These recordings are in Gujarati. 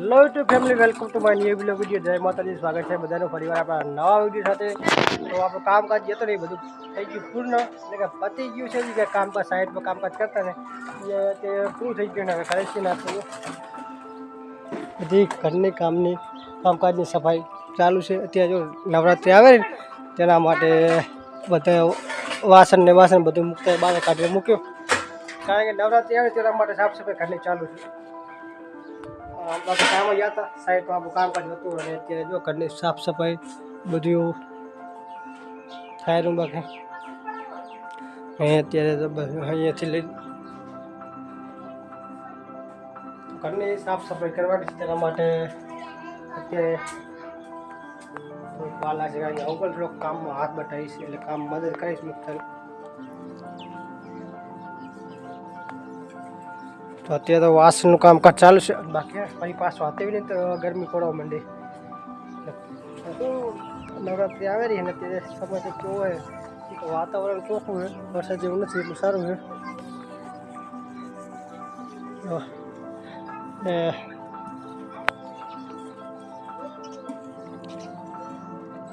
Hello to family welcome to my new video video જય માતાજી, સ્વાગત છે બધાનું. ફરીવાર આપણા નવા વીડિયો સાથે. તો આપણું કામકાજ જતો રહી બધું થઈ ગયું પૂર્ણ. એટલે કે પતી ગયું છે કે કામકાજ સાઈડ પર કામકાજ કરતા ને. તે પૂરું થઈ ગયું ને હવે કરે છે નાખવું. બધી ઘરની કામની, કામકાજની સફાઈ ચાલુ છે. અત્યારે જો નવરાત્રિ આવે ને, તેના માટે બધા વાસણ ને વાસણ બધું મૂકતા બહાર કાઢીને મૂક્યો. કારણ કે નવરાત્રિ આવે તેના માટે સાફ સફાઈ ઘરની ચાલુ છે. બાકી કામ જ હતા સાઈડમાં આપણું કામકાજ હતું અત્યારે જો ઘરની સાફ સફાઈ બધું થાય રૂમ બાકી. અહીં અત્યારે તો અહીંયાથી લઈ ઘરની સાફ સફાઈ કરવાની છે તેના માટે અત્યારે થોડુંક જગ્યા હું થોડોક કામમાં હાથ બટાવીશ એટલે કામ મદદ કરીશ મુખ્ય તો અત્યારે તો વાસણનું કામકાજ ચાલુ છે. બાકી ફરી પાછું હાથે નહીં તો ગરમી પડવા માંડી. નવરાત્રિ આવે રહી ને અત્યારે સમય તો કેવો હોય કે વાતાવરણ ચોખ્ખું છે? વરસાદ જેવું નથી એટલું સારું છે. તો, ને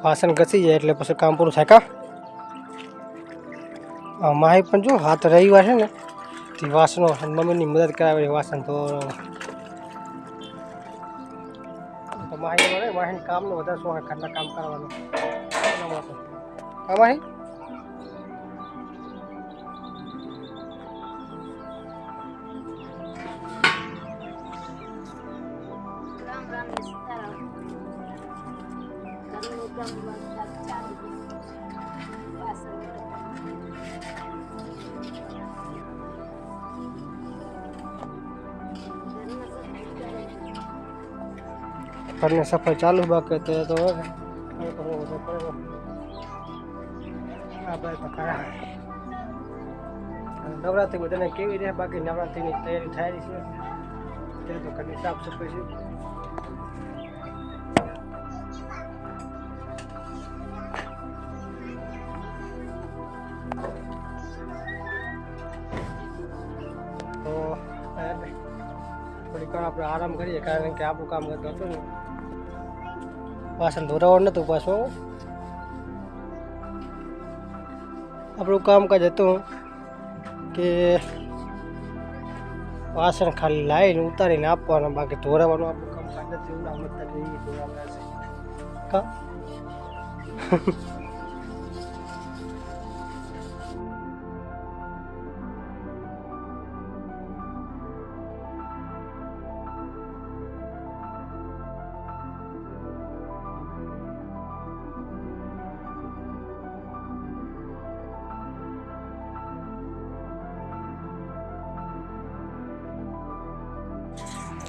વાસણ ઘસી જાય એટલે પછી કામ પૂરું થાય કા? માહી પણ જો હાથ રવિવાર છે ને તે વાસણો મમ્મીની મદદ કરાવે વાસણ તો માહી મળે માહીને કામનું વધારે શું ઘરના કામ કરવાનું હા માહી ઘરની સફાઈ ચાલુ બાકી તે તો હવે કંઈ કરવું બધું કરવું આપણે તો ખરા અને નવરાત્રિ બધાને કેવી રહે બાકી નવરાત્રિની તૈયારી થાય રહી છે તે તો ઘરની સાફ સફાઈ છે તો હવે થોડીક વાર આપણે આરામ કરીએ કારણ કે આપણું કામ કરતું હતું ને વાસણ ધોરાવવાનું નહોતું પાછું. આપણું કામકાજ હતું કે વાસણ ખાલી લાવીને ઉતારીને આપવાના, બાકી ધોરાવાનું આપણું કામકાજ નથી એવું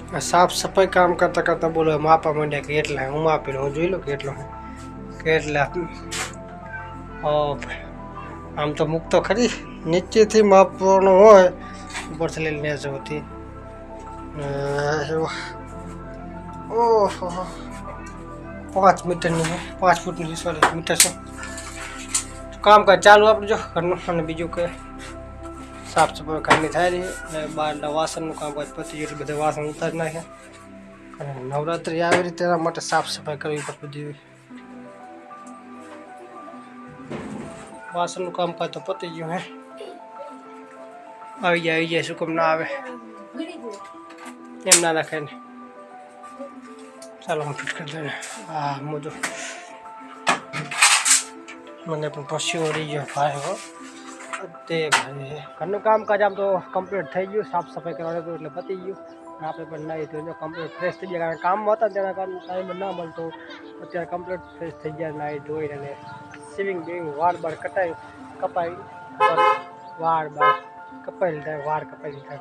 સાફ સફાઈ કામ કરતા કરતા બોલો માપા માંડ્યા કે એટલા હું માપી લઉં હું જોઈ લઉં કેટલો કેટલા ઓ ભાઈ. આમ તો મૂકતો ખરી નીચેથી માપવાનું હોય ઉપરથી લઈને જવતી ઓહો પાંચ મીટરની છે પાંચ ફૂટની સોરી મીટર છે કામકાજ ચાલુ આપણે જો ઘરનું અને બીજું કે સાફ સફાઈ ઘરની થાય રહી અને બહારના વાસણનું કામકાજ પતી ગયું એટલે બધા વાસણ ઉતારી નાખ્યા અને નવરાત્રિ આવી રીતે એના માટે સાફ સફાઈ કરવી પડે બધી વાસણનું કામકાજ તો પતી ગયું હે આવી જાય આવી જાય શું કેમ ના આવે એમ ના નાખે ને ચાલો હું ફિટ કરી દઉં હા મોજો મને પણ પસીઓ રહી ગયો ભાઈ હો તે ઘરનું કામકાજ આમ તો કમ્પ્લીટ થઈ ગયું સાફ સફાઈ કરવાનું હતું એટલે પતી ગયું. આપણે પણ નહીં થયું કમ્પ્લીટ ફ્રેશ થઈ ગયા. કારણ કે કામમાં હતા તેના કારણે ટાઈમ ના મળતો. અત્યારે કમ્પ્લીટ ફ્રેશ થઈ ગયા નાહી ધોઈ અને સિવિંગ બિવિંગ વાળ બાર કટાઈ કપાઈ વાળ બાર કપાઈ લીધા, વાળ કપાઈ લીધા.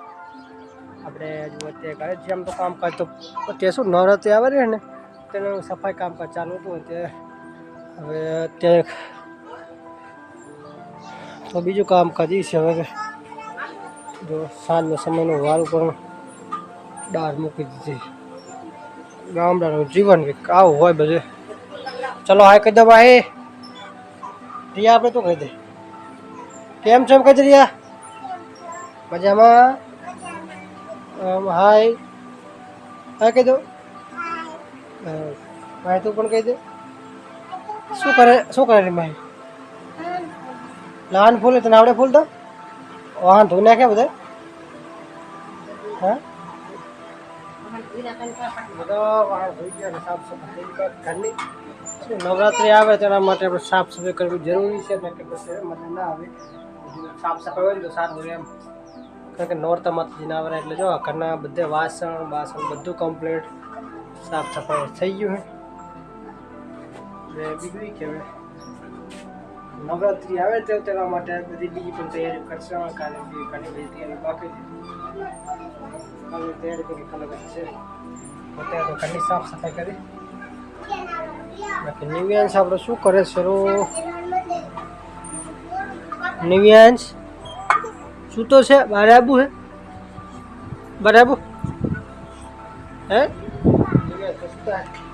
આપણે હજુ અત્યારે ઘરે જ આમ તો કામકાજ તો અત્યારે શું નવરાત્રિ આવે ને, તેનું સફાઈ કામકાજ ચાલુ હતું. અત્યારે હવે અત્યારે તો બીજું કામ કરી છે હવે. જો સાંજનો સમયનો વારું પણ દાળ મૂકી દીધી ગામડાનું જીવન કંઈક આવું હોય બધે. ચલો હાય કહી દો ભાઈ. રિયા, આપણે તો કહી દે? કેમ છો એમ કહી દે રિયા? મજામાં? હાય. હા, કહી દો. હા. માહી તું પણ કહી દે. શું કરે શું કરે રે માહી લહાન ફૂલ તને આવડે ફૂલ તો વાહન ધોઈ નાખ્યા બધા હા બધા વાહન ધોઈ ગયા ને સાફ સફાઈ થઈ ગઈ ઘરની શું નવરાત્રિ આવે તેના માટે આપણે સાફ સફાઈ કરવી જરૂરી છે ને કે પછી મજા ના આવે સાફ સફાઈ હોય ને તો સારું રહે એમ કારણ કે નોરતા માતાજી ના આવે એટલે જો ઘરના બધે વાસણ બાસણ બધું કમ્પ્લીટ સાફ સફાઈ થઈ ગયું છે ને બીજું કે હવે નવરાત્રિ આવે તો તેના માટે બધી બીજી પણ તૈયારી કરશે. કાલે ઘણી બધી તૈયારી બાકી કાલે તૈયારી કરી કલર છે. અત્યારે તો ઘરની સાફ સફાઈ કરી. બાકી નિવ્યાંશ આપણે શું કરે છે રો? નિવ્યાંશ? શું તો છે? બારે આબુ હે? બારે આબુ? હે? નિવ્યાંશ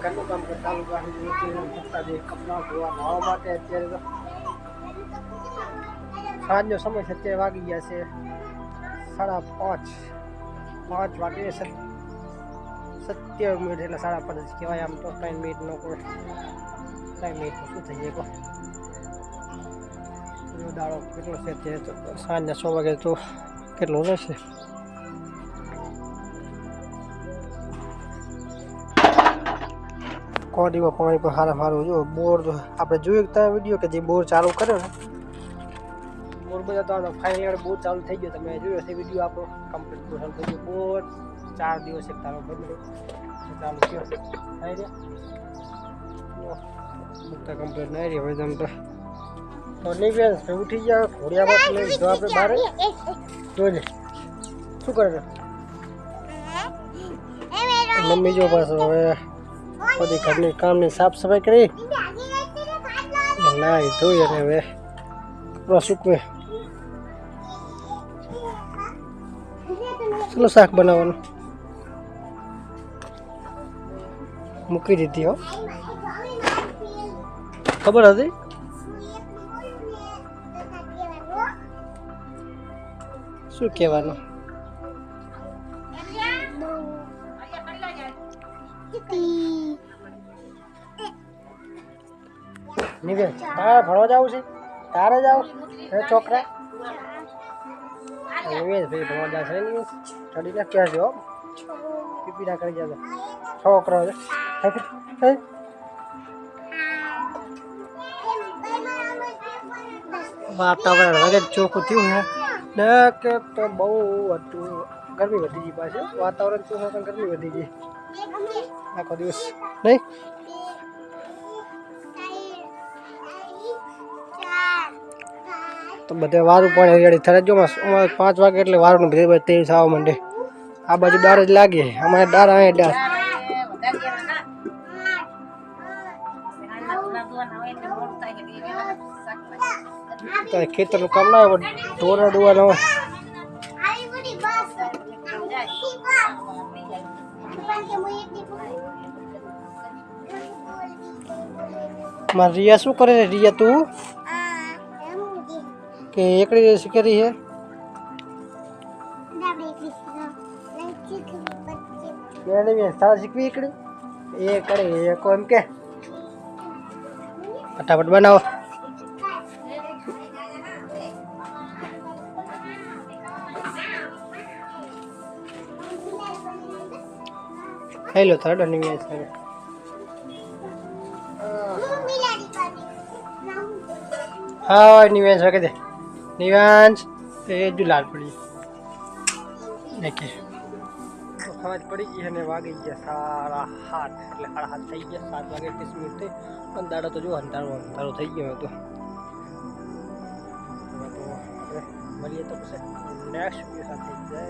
ઘરનું કામ કરતા ચાલુ રાખી દીધું છે. કપડાં જે કપડાં ધોવા નાહવા માટે અત્યારે તો સાંજનો સમય છે અત્યારે વાગી ગયા છે સાડા પાંચ પાંચ વાગે સત- સત્યાવીસ મિનિટ એટલે સાડા પાંચ જ કહેવાય આમ તો ત્રણ મિનિટનો કોઈ ત્રણ મિનિટનું શું થઈ જાય કહો જો દાડો કેટલો છે અત્યારે તો સાંજના સો વાગે તો કેટલું રહેશે કોડીમાં પાણી પણ સારા સારું જો બોર તો આપણે જોયું કે તમે વીડિયો કે જે બોર ચાલુ કર્યો ને? બોર બધા તો ફાઇનલ બોર ચાલુ થઈ ગયો. તમે જોયો છે વીડિયો આપણો? કમ્પ્લીટ બોર ચાલુ થઈ ગયો. બોર ચાર દિવસ એક તારો બદલ્યો ચાલુ થયો. થઈ ગયા બધા કમ્પ્લીટ નહીં રહી હવે તમે તો તો. નહીં બેન ઉઠી જાવ ઘોડિયામાં લઈ લીધો આપણે બહાર જોઈ શું કરે છે? મમ્મી જો પાછો હવે બધી ઘરની કામની સાફ સફાઈ કરી. ના ધોઈ અને હવે કપડાં સૂકવે ચલો શાક બનાવવાનું. મૂકી દીધી, હો. ખબર હતી? શું કહેવાનું? નિવેશ તારે ભણવા જવું છે? તારે જાવ હે છોકરા નિવેશ ભાઈ ભણવા જશે નિવેશ ચડીને ક્યાં જો પીપી ના કરી જાવ છોકરો છે. વાતાવરણ વગર ચોખ્ખું થયું હે ને કે તો બહુ હતું. ગરમી વધી ગઈ પાછી. વાતાવરણ ચોખ્ખું ગરમી વધી ગઈ. આખો દિવસ. નહીં? તો બધે વારું પણ જો અમારે પાંચ વાગે એટલે વારું બધી બધે થવા માંડે. આ બાજુ ડાર જ લાગે. અમારે ડાર આવે ડાર ખેતરનું કામ ના હોય ઢોરા ડોવા હોય મારે રિયા શું કરે છે? રિયા તું? કે એકડી કરી છે? બેને બે સારા શીખવી એકડી? એ કરી એ કોમ કે. ફટાફટ બનાવો. હેલો થર્ડ નિવેશ હવે હા નિવેશ વખતે નિવાંશ એ જ લાલ પડી. દેખે તો ખબર પડી ગઈ અને વાગી ગયા સારા હાથ એટલે સાડા હાથ થઈ ગયા. સાત વાગે ત્રીસ મિનિટ પણ દાડો તો જો અંધારો અંધારો થઈ ગયો હતો. તો મળીએ તો પછી. નેક્સ્ટ વીડિયો સાથે જય